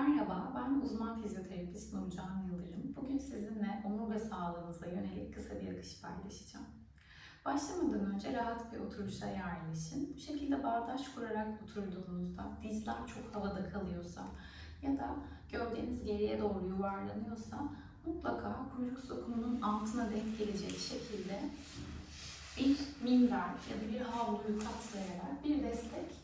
Merhaba, ben uzman fizyoterapist Nurcan Yıldırım. Bugün sizinle omurga sağlığınıza yönelik kısa bir akış paylaşacağım. Başlamadan önce rahat bir oturuşa yerleşin. Bu şekilde bağdaş kurarak oturduğunuzda dizler çok havada kalıyorsa ya da gövdeniz geriye doğru yuvarlanıyorsa mutlaka kuyruk sokumunun altına denk gelecek şekilde bir minder ya da bir havluyu katlayarak bir destek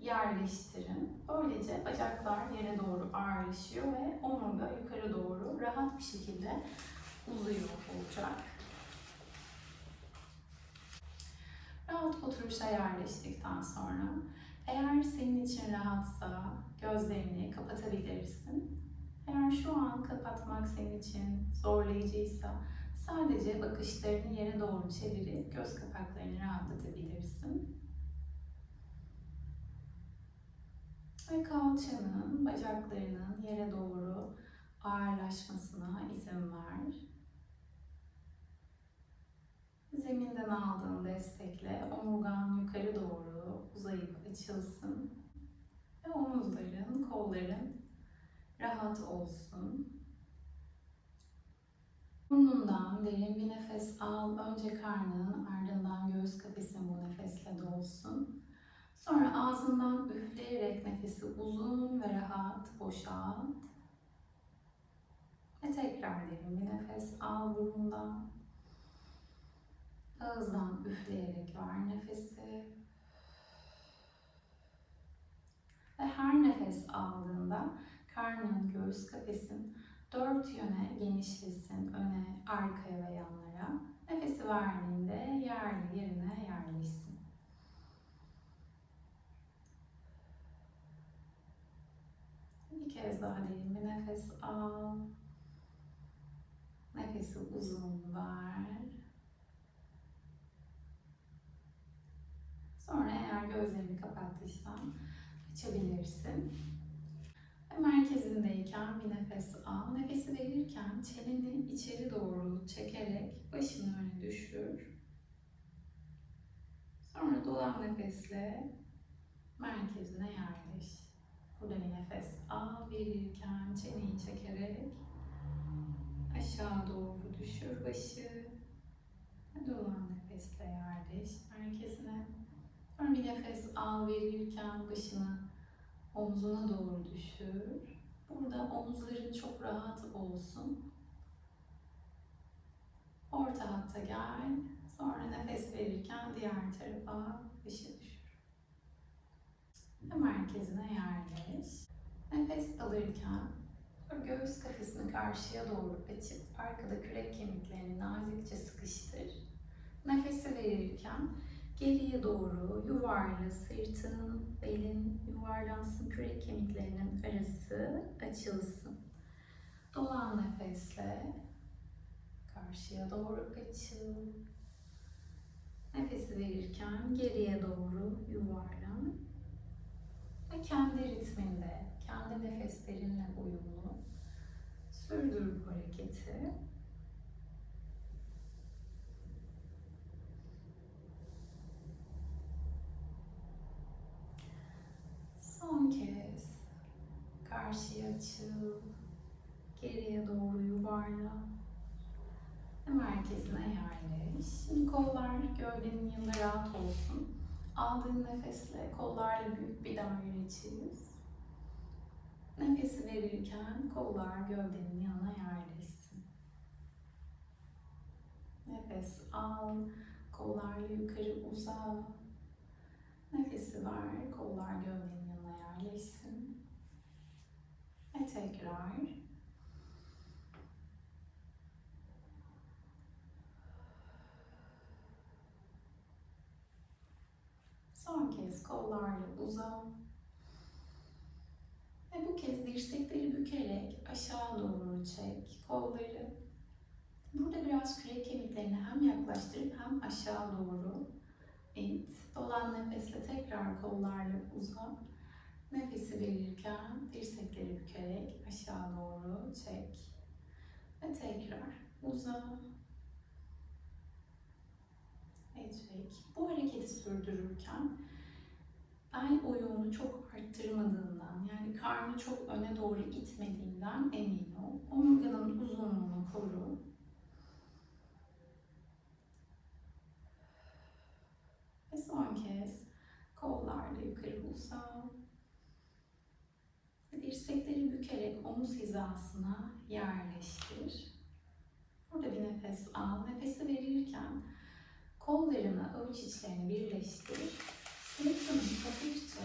yerleştirin. Böylece bacaklar yere doğru ağırlaşıyor ve omurga yukarı doğru rahat bir şekilde uzuyor olacak. Rahat oturuşa yerleştikten sonra eğer senin için rahatsa gözlerini kapatabilirsin. Eğer şu an kapatmak senin için zorlayıcıysa sadece bakışlarını yere doğru çevirip göz kapaklarını rahatlatabilirsin. Ve kalçanın, bacaklarının yere doğru ağırlaşmasına izin ver. Zeminden aldığın destekle omurgan yukarı doğru uzayıp açılsın. Ve omuzların, kolların rahat olsun. Burnundan derin bir nefes al. Önce karnın, ardından göğüs kafesin bu nefesle dolsun. Sonra ağzından üfleyerek nefesi uzun ve rahat boşalt. Ve tekrar derin bir nefes al burundan. Ağızdan üfleyerek ver nefesi. Ve her nefes aldığında karnın, göğüs kafesin dört yöne genişlesin. Öne, arkaya ve yanlara. Nefesi verdiğinde yerli yerine yerleşsin. Kez daha derin bir nefes al. Nefesi uzun ver. Sonra eğer gözlerini kapattıysan açabilirsin. Ve merkezindeyken bir nefes al. Nefesi verirken çeneni içeri doğru çekerek başını öne düşür. Sonra dolan nefesle merkezine yerleş. Burada bir nefes al. Verirken çeneyi çekerek aşağı doğru düşür başı. Dolan nefesle yerleş merkezine. Sonra bir nefes al verirken başını omzuna doğru düşür. Burada omuzların çok rahat olsun. Orta hatta gel. Sonra nefes verirken diğer tarafa. Ve merkezine yerleş. Nefes alırken göğüs kafesini karşıya doğru açıp arkada kürek kemiklerini nazikçe sıkıştır. Nefesi verirken geriye doğru yuvarla sırtın, belin yuvarlansın, kürek kemiklerinin arası açılsın. Dolan nefesle karşıya doğru açıl. Nefesi verirken geriye doğru yuvarlan. Ve kendi ritminde, kendi nefeslerinle uyumlu sürdür bu hareketi. Son kez karşıya açıl, geriye doğru yuvarla ve merkezine yerleş. Şimdi kollar gövdenin yanında rahat olsun. Aldığın nefesle kollarla büyük bir daire çiz. Nefesi verirken kollar gövdenin yanına yerleşsin. Nefes al, kollarla yukarı uza. Nefesi ver, kollar gövdenin yanına yerleşsin. Ve tekrar. Son kez kollarla uza. Ve bu kez dirsekleri bükerek aşağı doğru çek kolları. Burada biraz kürek kemiklerini hem yaklaştırıp hem aşağı doğru it. Dolan nefesle tekrar kollarla uza. Nefesi verirken dirsekleri bükerek aşağı doğru çek. Ve tekrar uza. Çek. Bu hareketi sürdürürken bel oyuğunu çok arttırmadığından yani karnı çok öne doğru itmediğinden emin ol. Omurganın uzunluğunu koru. Ve son kez kollarla yukarı uzav. Dirsekleri bükerek omuz hizasına yerleştir. Burada bir nefes al. Nefesi verirken kollarını, avuç içlerini birleştir. Sırtının hafifçe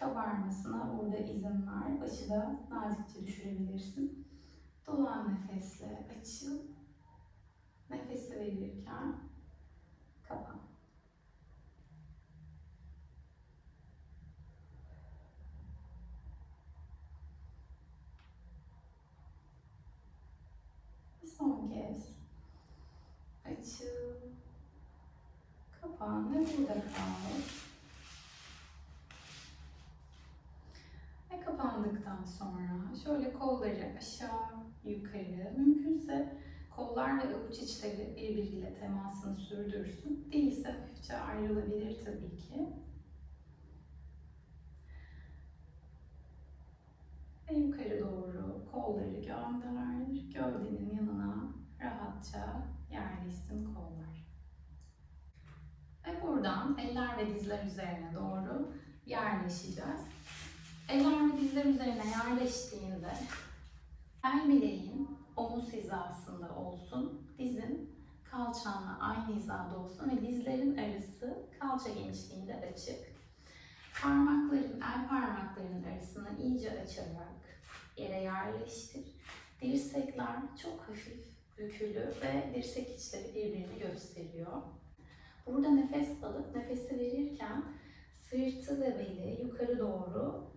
kabarmasına burada izin ver. Başı da nazikçe düşürebilirsin. Dolan nefesle açıl. Nefesi verirken kapan. Son kez açıl. Kapan ve burada kal. Ve kapandıktan sonra şöyle kolları aşağı yukarı mümkünse kollar ve avuç içleri birbiriyle temasını sürdürsün. Değilse hafifçe ayrılabilir tabii ki. Ve yukarı doğru kolları gönder. Gövdenin yanına rahatça yerleşsin kollar. Ve buradan eller ve dizler üzerine doğru yerleşeceğiz. Eller ve dizler üzerine yerleştiğinde el bileğin omuz hizasında olsun, dizin kalçanla aynı hizada olsun ve dizlerin arası kalça genişliğinde açık. Parmakların, el parmaklarının arasını iyice açarak yere yerleştir. Dirsekler çok hafif bükülü ve dirsek içleri birbirini gösteriyor. Burada nefes alıp nefesi verirken sırtı ve beli yukarı doğru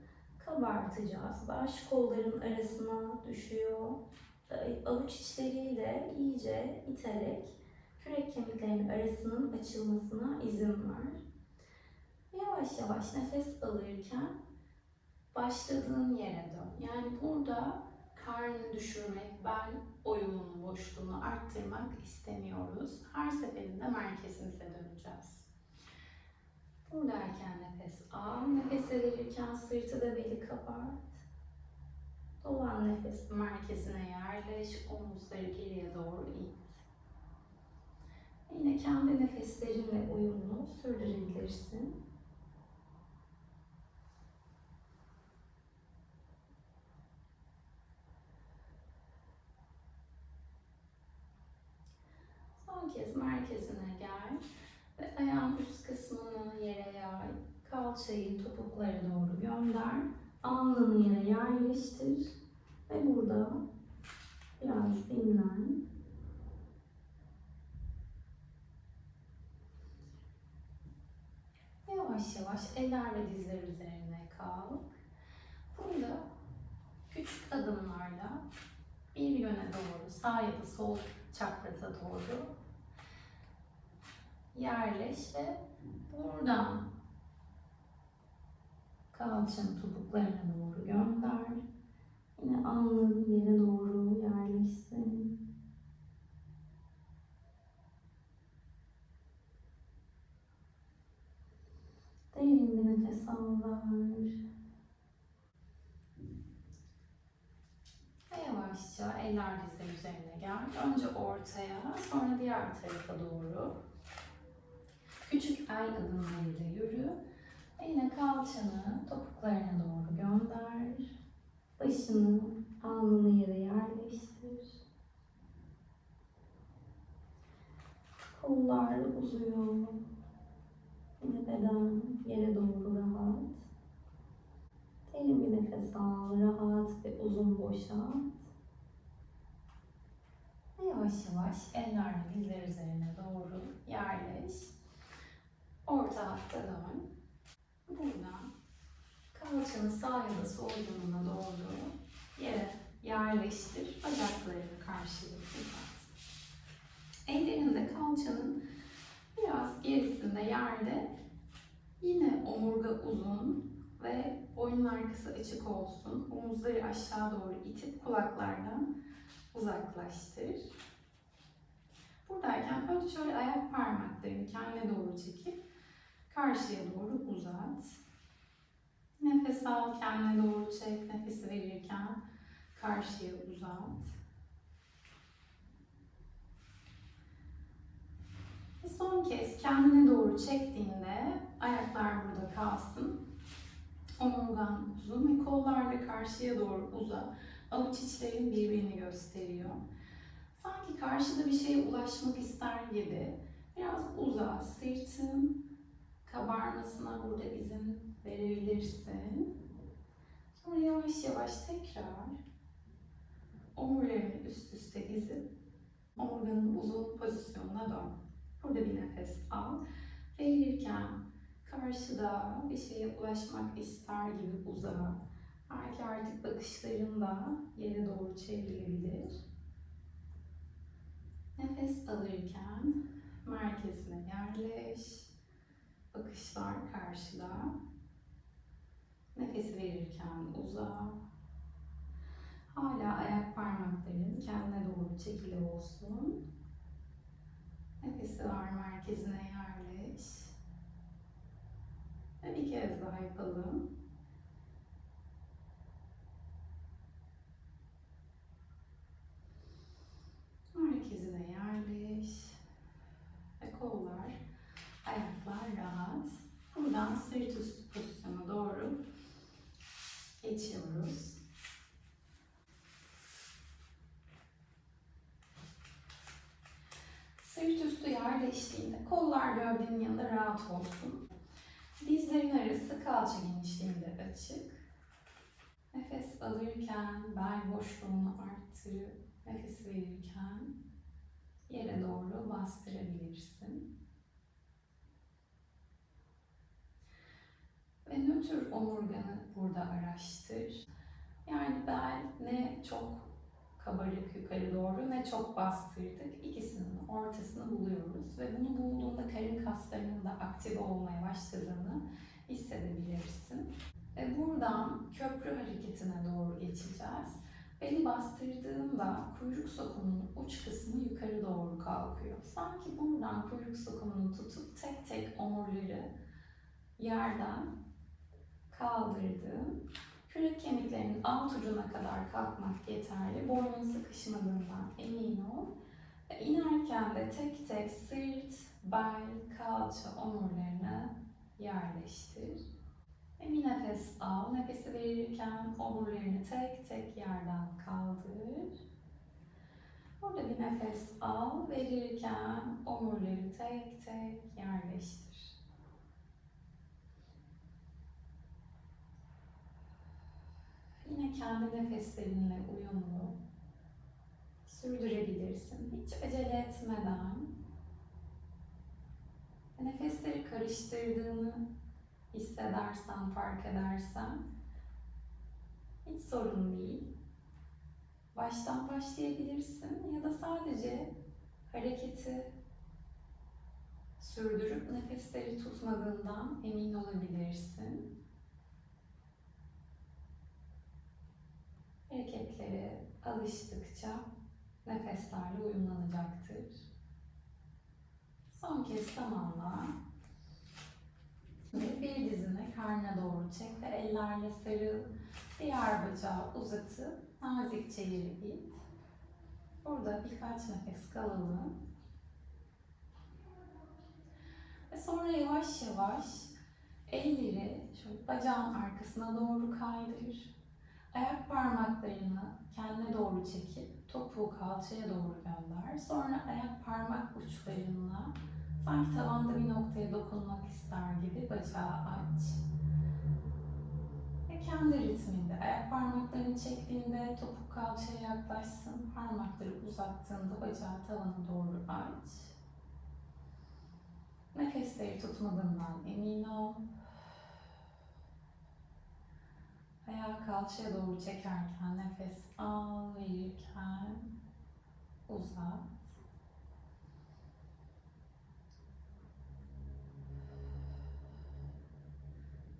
kabartacağız. Baş kolların arasına düşüyor. Avuç içleriyle iyice iterek kürek kemiklerinin arasının açılmasına izin ver. Yavaş yavaş nefes alırken başladığın yere dön. Yani burada karnını düşürmek, bel oyunun boşluğunu arttırmak istemiyoruz. Her seferinde merkezimize döneceğiz. Buradayken nefes al, nefes verirken sırtı da beli kabart. Dolan nefes merkezine yerleş, omuzları geriye doğru it. Yine kendi nefeslerinle uyumlu sürdürebilirsin. Son kez merkezine gel ve ayağın üst kısmını yere yay. Kalçayı topuklara doğru gönder. Alnını yere yerleştir ve burada biraz dinlen. Yavaş yavaş eller ve dizler üzerine kalk. Burada küçük adımlarla bir yöne doğru, sağ ya da sol çapraza doğru yerleş ve buradan kalçanı topuklarına doğru gönder. Yine alnın yere doğru yerleşsin. Derin bir nefes al ver. Ve yavaşça eller dizler üzerine gel. Önce ortaya, sonra diğer tarafa doğru. Küçük el adımlarıyla yürü. Yine kalçanı topuklarına doğru gönder. Başını, alnını yere yerleştir. Kollar uzuyor. Yine beden yere doğru rahat. Derin bir nefes al, rahat ve uzun boşalt. Ve yavaş yavaş eller ve dizler üzerine doğru yerleş. Orta hatta dön. Buradan kalçanı sağ ya da sol yanına doğru yere yerleştir. Bacaklarını karşılıklı uzat. Ellerini de kalçanın biraz gerisinde yerde yine omurga uzun ve boynun arkası açık olsun. Omuzları aşağı doğru itip kulaklardan uzaklaştır. Buradayken önce şöyle ayak parmaklarını kendine doğru çekip karşıya doğru uzat. Al, kendine doğru çek. Nefesi verirken karşıya uzat. Ve son kez kendine doğru çektiğinde ayaklar burada kalsın. Omurgan uzun ve kollar da karşıya doğru uza. Avuç içlerin birbirini gösteriyor. Sanki karşıda bir şeye ulaşmak ister gibi biraz uza. Sırtın kabarmasına burada izin verebilirsin. Sonra yavaş yavaş tekrar omurlarını üst üste dizip omurganın uzun pozisyonuna dön. Burada bir nefes al. Verirken karşıda bir şeye ulaşmak ister gibi uza. Belki artık bakışların da yere doğru çevrilebilir. Nefes alırken merkezine yerleş. Bakışlar karşıda. Nefes verirken uza. Hala ayak parmakların kendine doğru çekili olsun. Nefesi var merkezine yerleş. Ve bir kez daha yapalım. Merkezine yerleş. Ve kollar, ayaklar rahat. Buradan sırt üstü pozisyona doğru geçiyoruz. Sırt üstü yerleştiğinde kollar gövdenin yanında rahat olsun. Dizlerin arası kalça genişliğinde açık. Nefes alırken bel boşluğunu arttırıp nefes verirken yere doğru bastırabilirsin. Ve nötr omurganı burada araştır. Yani bel ne çok kabarık yukarı doğru ne çok bastırdık. İkisinin ortasını buluyoruz ve bunu bulduğunda karın kaslarının da aktive olmaya başladığını hissedebilirsin. Ve buradan köprü hareketine doğru geçeceğiz. Beli bastırdığımda kuyruk sokumunun uç kısmı yukarı doğru kalkıyor. Sanki buradan kuyruk sokumunu tutup tek tek omurları yerden kaldırdım. Kürek kemiklerinin alt ucuna kadar kalkmak yeterli. Boynun sıkışmadığından emin ol. Ve de tek tek sırt, bel, kalça omurlarına yerleştir. Ve bir nefes al. Nefesi verirken omurlarını tek tek yerden kaldır. Burada bir nefes al. Verirken omurları tek tek yerleştir. Yine kendi nefeslerinle uyumlu sürdürebilirsin. Hiç acele etmeden nefesleri karıştırdığını hissedersen, fark edersen hiç sorun değil. Baştan başlayabilirsin ya da sadece hareketi sürdürüp nefesleri tutmadığından emin olabilirsin. Alıştıkça nefeslerle uyumlanacaktır. Son kez tamamla. Ve bir dizini karnına doğru çek ve ellerle sarıl. Diğer bacağı uzatıp nazikçe yere git. Burada birkaç nefes kalalım. Ve sonra yavaş yavaş elleri şöyle bacağın arkasına doğru kaydır. Ayak parmaklarını kendine doğru çekip topuğu kalçaya doğru gönder. Sonra ayak parmak uçlarınla sanki tavanda bir noktaya dokunmak ister gibi bacağı aç. Ve kendi ritminde ayak parmaklarını çektiğinde topuk kalçaya yaklaşsın. Parmakları uzattığında bacağı tavana doğru aç. Nefesleri tutmadığından emin ol. Ayağı kalçaya doğru çekerken nefes al, verirken uzat.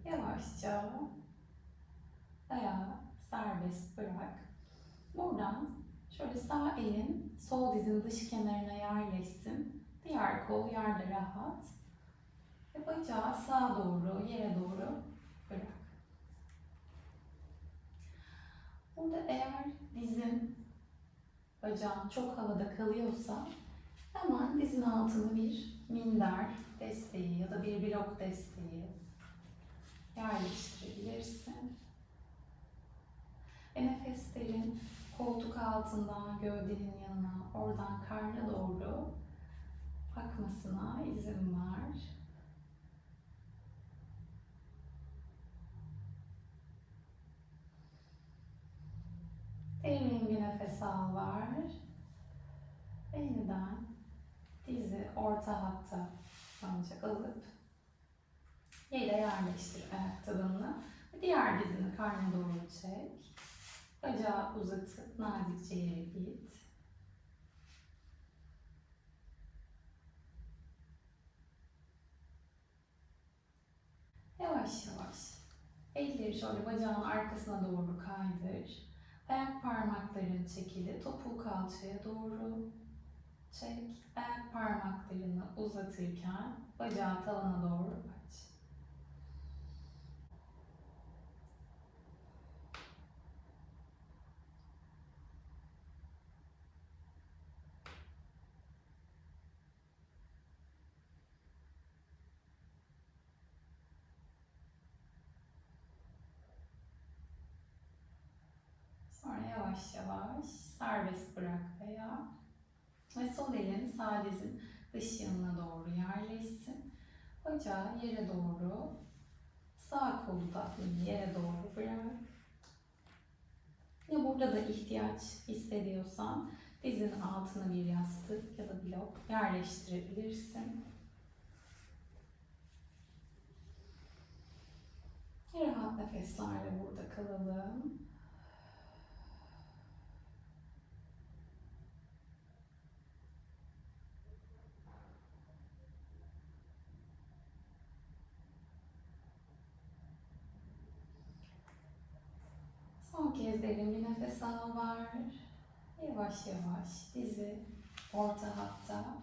Yavaşça ayağı serbest bırak. Buradan şöyle sağ elin sol dizin dış kenarına yerleşsin. Diğer kol yerde rahat. Ve bacağı sağa doğru, yere doğru bırak. Burada eğer dizin, bacağın çok havada kalıyorsa hemen dizin altına bir minder desteği ya da bir blok desteği yerleştirebilirsin. Ve nefeslerin koltuk altından gövdenin yanına, oradan karna doğru akmasına izin ver. Derin bir nefes al. Ve yeniden dizi orta hatta ancak alıp yere yerleştir ayak tabanını. Diğer dizini karnına doğru çek. Bacağı uzatıp nazikçe yere git. Yavaş yavaş. Elleri şöyle bacağın arkasına doğru kaydır. Ayak parmakların çekili. Topuğu kalçaya doğru çek. Ayak parmaklarını uzatırken bacağı tavana doğru aç. Sonra yavaş yavaş serbest bırak veya ve sol elin sağ dizin dış yanına doğru yerleşsin. Bacağı yere doğru, sağ kolu da yere doğru bırak. Ya burada da ihtiyaç hissediyorsan dizin altına bir yastık ya da blok yerleştirebilirsin. Rahat nefeslerle burada kalalım. Son kez derin bir nefes al ver. Yavaş yavaş dizi orta hatta.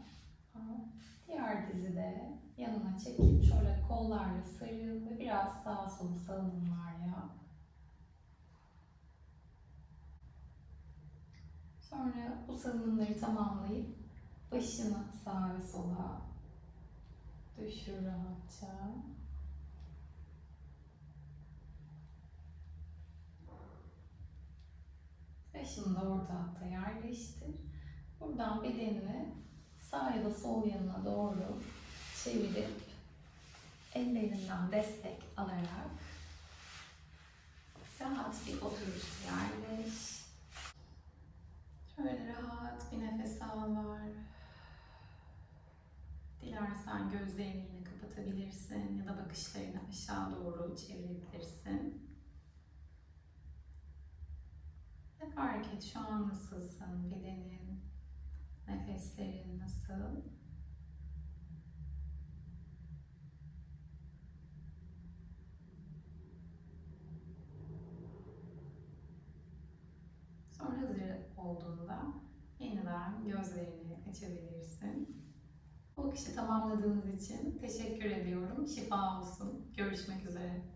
Diğer dizi de yanına çekip şöyle kollarla sarıl ve biraz sağa sola salınımlar yap. Sonra bu salınımları tamamlayıp başını sağa ve sola düşür rahatça. Başını da orta hatta yerleştir. Buradan bedenini sağ ya da sol yanına doğru çevirip ellerinden destek alarak rahat bir oturuş yerleş. Şöyle rahat bir nefes al ver. Dilersen gözlerini yine kapatabilirsin ya da bakışlarını aşağı doğru çevirebilirsin. Ve fark et şu an nasılsın, bedenin, nefeslerin nasıl? Sonra hazır olduğunda yeniden gözlerini açabilirsin. Bu akışı tamamladığınız için teşekkür ediyorum. Şifa olsun. Görüşmek üzere.